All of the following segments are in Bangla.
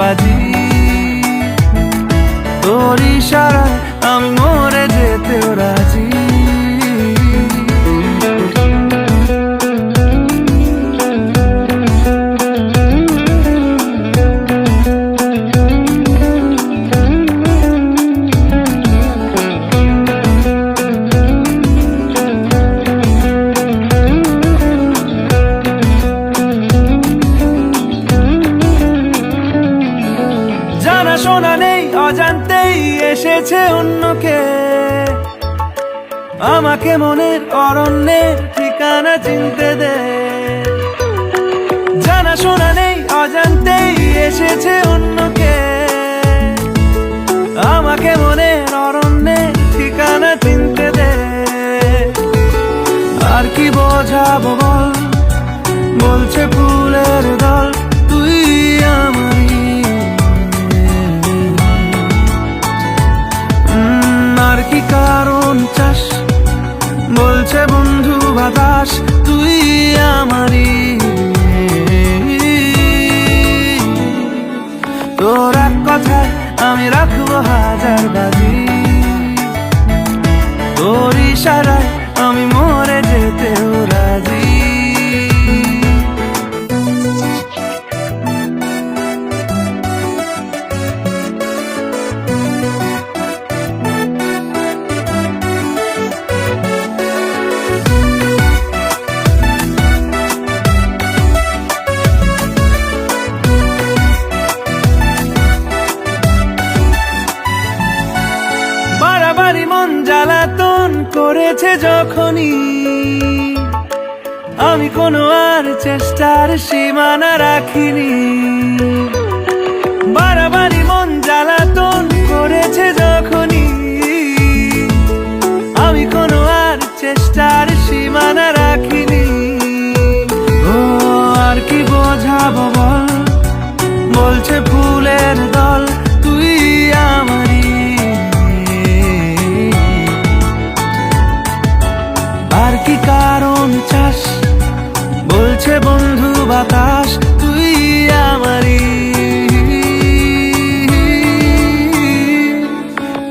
বাজি। তোর ইশারায় আমি মরে যেতে রাজি। এসেছে অন্যকে। আমাকে মনের অরণ্যের ঠিকানা চিনতে দে। জানা শোনা নেই, অজান্তেই এসেছে অন্যকে। আমাকে মনের অরণ্যে ঠিকানা চিনতে দে। আর কি বোঝাবো বল? বলছে করেছে যখনই, আমি কোনো আর চেষ্টার সীমানা রাখিনি। বাড়াবাড়ি মন জ্বালাতন করেছে যখনই, আমি কোনো আর চেষ্টার সীমানা রাখিনি। ও, আর কি বোঝাবো বল? বলছে বাতাস, তুই আমারই।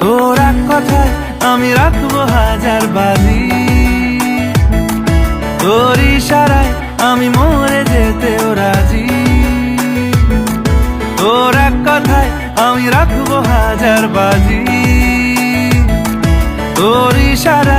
তোর কথায় আমি রাখব হাজার বাজি। তোর ইশারায় আমি মরে যেতেও রাজি। তোর এক কথায় আমি রাখব হাজার বাজি। তোর ইশারা